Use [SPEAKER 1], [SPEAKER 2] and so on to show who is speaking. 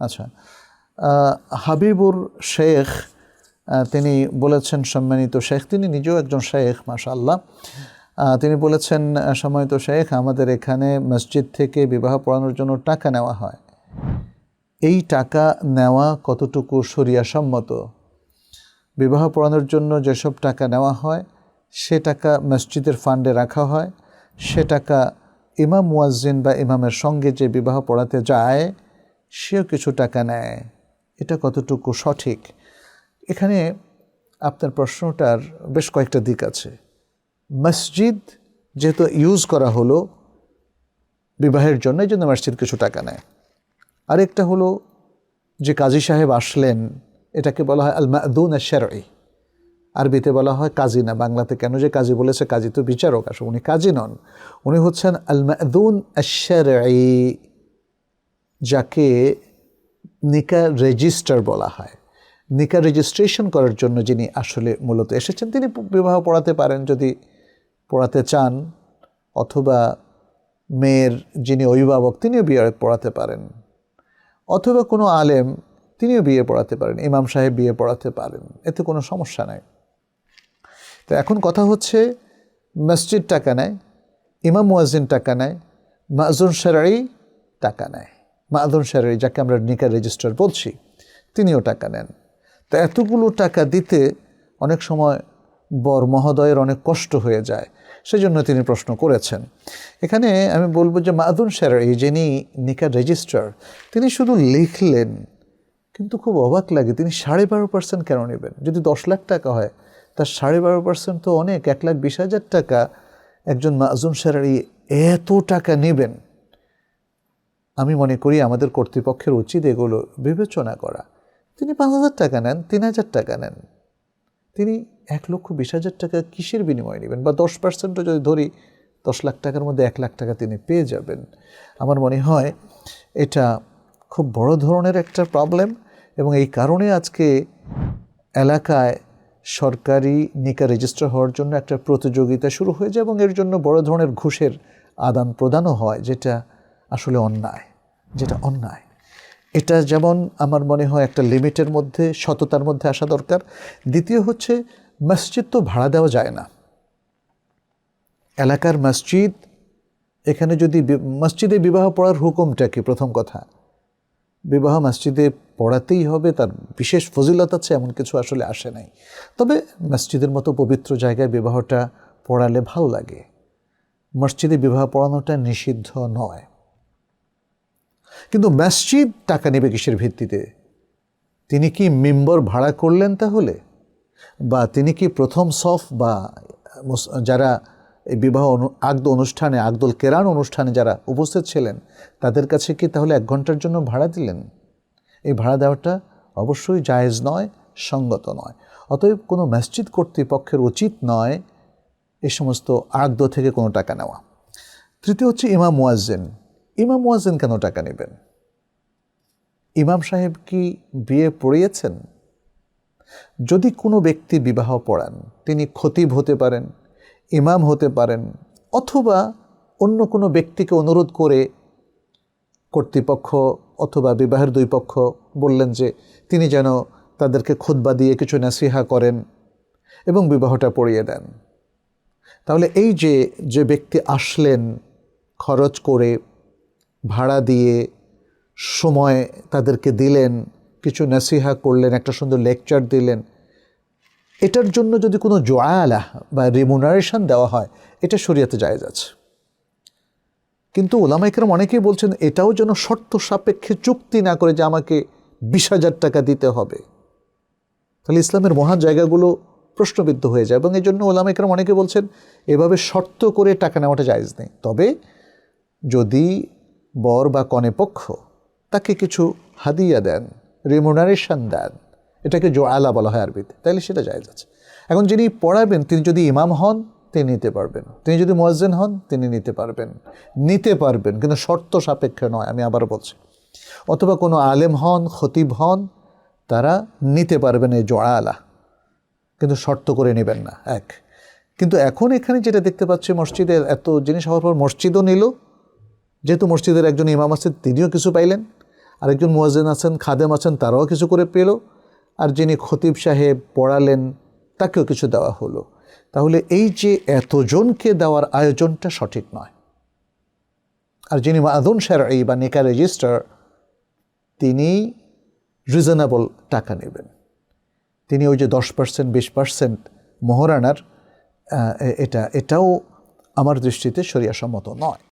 [SPEAKER 1] আচ্ছা হাবিবুর শেখ তিনি বলেছেন সম্মানিত শেখ তিনি নিজেও একজন শেখ মাশাআল্লাহ। আহ, তিনি বলেছেন সম্মানিত শেখ আমাদের এখানে মসজিদ থেকে বিবাহ পড়ানোর জন্য টাকা নেওয়া হয়। এই টাকা নেওয়া কতটুকু শরিয়াসম্মত? বিবাহ পড়ানোর জন্য যেসব টাকা নেওয়া হয় সে টাকা মসজিদের ফান্ডে রাখা হয়। সে টাকা ইমাম মুয়াজ্জিন বা ইমামের সঙ্গে যে বিবাহ পড়াতে যায় সেও কিছু টাকা নেয়। এটা কতটুকু সঠিক? এখানে আপনার প্রশ্নটার বেশ কয়েকটা দিক আছে। মসজিদ যেহেতু ইউজ করা হলো বিবাহের জন্য, এই জন্য মসজিদ কিছু টাকা নেয়। আরেকটা হলো যে কাজী সাহেব আসলেন, এটাকে বলা হয় আল মাদুন শেরই আরবিতে বলা হয় কাজী না, বাংলাতে কেন যে কাজী বলেছে, কাজী তো বিচারক, আসলে উনি কাজী নন। উনি হচ্ছেন আল মাদুন শেরই যাকে নিকা রেজিস্টার বলা হয়। নিকা রেজিস্ট্রেশন করার জন্য যিনি আসলে মূলত এসেছেন, তিনি বিবাহ পড়াতে পারেন যদি পড়াতে চান, অথবা মেয়ের যিনি অভিভাবক, তিনিও বিয়ে পড়াতে পারেন। অথবা কোনো আলেম, তিনিও বিয়ে পড়াতে পারেন, ইমাম সাহেব বিয়ে পড়াতে পারেন, এতে কোনো সমস্যা নাই। তো এখন কথা হচ্ছে, মসজিদ টাকা নেয়, ইমাম মুয়াজ্জিন টাকা নেয় মাজুন সেরাই টাকা নেয়। মাদন সেরাই যাকে আমরা নিকা রেজিস্টার বলছি, তিনিও টাকা নেন। তো এতগুলো টাকা দিতে অনেক সময় বর মহোদয়ের অনেক কষ্ট হয়ে যায়, সেজন্য তিনি প্রশ্ন করেছেন। এখানে আমি বলব যে মাদুন সেরাই যিনি নিকা রেজিস্ট্রার তিনি শুধু লিখলেন, কিন্তু খুব অবাক লাগে, তিনি সাড়ে বারো পার্সেন্ট কেন নেবেন? যদি দশ লাখ টাকা হয়, তার সাড়ে বারো পার্সেন্ট তো অনেক, এক লাখ বিশ হাজার টাকা একজন মাজুন সেরারি এত টাকা নেবেন। আমি মনে করি আমাদের কর্তৃপক্ষের উচিত এগুলো বিবেচনা করা। তিনি পাঁচ হাজার টাকা নেন, তিন হাজার টাকা নেন। তিনি এক লক্ষ বিশ হাজার টাকা কিসের বিনিময়ে নেবেন? বা দশ পার্সেন্টও যদি ধরি, দশ লাখ টাকার মধ্যে এক লাখ টাকা তিনি পেয়ে যাবেন। আমার মনে হয় এটা খুব বড় ধরনের একটা প্রবলেম এবং এই কারণে আজকে এলাকায় সরকারি নিকা রেজিস্টার হওয়ার জন্য একটা প্রতিযোগিতা শুরু হয়ে যায় এবং এর জন্য বড় ধরনের ঘুষের আদান প্রদানও হয়, যেটা আসলে অন্যায়, যেটা অন্যায়। এটা যেমন আমার মনে হয় একটা লিমিটের মধ্যে, সততার মধ্যে আসা দরকার। দ্বিতীয় হচ্ছে, মসজিদ তো ভাড়া দেওয়া যায় না। এলাকার মসজিদ, এখানে যদি মসজিদে বিবাহ পড়ার হুকুমটা কি প্রথম কথা? বিবাহ মসজিদে পড়াতেই হবে, তার বিশেষ ফজিলত আছে, এমন কিছু আসলে আসে নাই। তবে মসজিদের মতো পবিত্র জায়গায় বিবাহটা পড়ালে ভালো লাগে। মসজিদে বিবাহ পড়ানোটা নিষিদ্ধ নয়। কিন্তু মসজিদ টাকা নেবে কিসের ভিত্তিতে? তিনি কি মেম্বর ভাড়া করলেন তাহলে? বা তিনি কি প্রথম সফ বা যারা এই বিবাহ আগদ অনুষ্ঠানে, আগদল কেরান অনুষ্ঠানে যারা উপস্থিত ছিলেন, তাদের কাছে কি তাহলে এক ঘণ্টার জন্য ভাড়া দিলেন? এই ভাড়া দেওয়াটা অবশ্যই জায়েজ নয়, সঙ্গত নয়। অতএব কোনো মসজিদ কর্তৃপক্ষের উচিত নয় এ সমস্ত আগদ থেকে কোনো টাকা নেওয়া। তৃতীয় হচ্ছে ইমাম মুয়াজ্জিন। ইমাম মুয়াজ্জিন কেন টাকা নেবেন? ইমাম সাহেব কি বিয়ে পড়িয়েছেন? যদি কোনো ব্যক্তি বিবাহ পড়ান, তিনি খতিব হতে পারেন, ইমাম হতে পারেন, অথবা অন্য কোনো ব্যক্তিকে অনুরোধ করে কর্তৃপক্ষ অথবা বিবাহের দুই পক্ষ বললেন যে তিনি যেন তাদেরকে খুতবা দিয়ে কিছু নাসিহা করেন এবং বিবাহটা পড়িয়ে দেন। তাহলে এই যে যে ব্যক্তি আসলেন খরচ করে ভাড়া দিয়ে সময় তাদেরকে দিলেন, কিছু নাসিহা করলেন, একটা সুন্দর লেকচার দিলেন। এটার জন্য যদি কোনো জোয়ালা বা রেমুনারেশন দেওয়া হয়, এটা শরীয়তে জায়েজ আছে। কিন্তু ওলামাইকরাম অনেকেই বলছেন, এটাও যেন শর্ত সাপেক্ষে চুক্তি না করে যে আমাকে বিশ হাজার টাকা দিতে হবে। তাহলে ইসলামের মহান জায়গাগুলো প্রশ্নবিদ্ধ হয়ে যায় এবং এই জন্য ওলামাইকরাম অনেকে বলছেন, এভাবে শর্ত করে টাকা নেওয়াটা জায়েজ নেই। তবে যদি বর বা কনে পক্ষ, তাকে কিছু হাদিয়া দেন রিমুনারেশন দেন। এটাকে জোয়ালা বলা হয় আরবিতে, তাইলে সেটা জায়েজ আছে। এখন যিনি পড়াবেন, তিনি যদি ইমাম হন, তিনি নিতে পারবেন। তিনি যদি মোয়াজ্জেন হন, তিনি নিতে পারবেন। নিতে পারবেন, কিন্তু শর্ত সাপেক্ষে নয়, আমি আবার বলছি। অথবা কোনো আলেম হন, খতিব হন, তারা নিতে পারবেন এই জোয়ালা। কিন্তু শর্ত করে নেবেন না, এক। কিন্তু এখন এখানে যেটা দেখতে পাচ্ছি, মসজিদে এত জিনিস হওয়ার পর মসজিদও নিল যেহেতু মসজিদের একজন ইমাম আছে তিনিও কিছু পাইলেন। আরেকজন মুয়াজ্জিন আছেন, খাদেম আছেন, তারাও কিছু করে পেল। আর যিনি খতিব সাহেব পড়ালেন, তাকেও কিছু দেওয়া হলো। তাহলে এই যে এতজনকে দেওয়ার আয়োজনটা সঠিক নয়। আর যিনি মাদুন এই বা নিকা রেজিস্টার, তিনি রিজনেবল টাকা নেবেন। তিনি ওই যে দশ পার্সেন্ট, বিশ পার্সেন্ট মোহরানার এটা, এটাও আমার দৃষ্টিতে শরিয়াসম্মত নয়।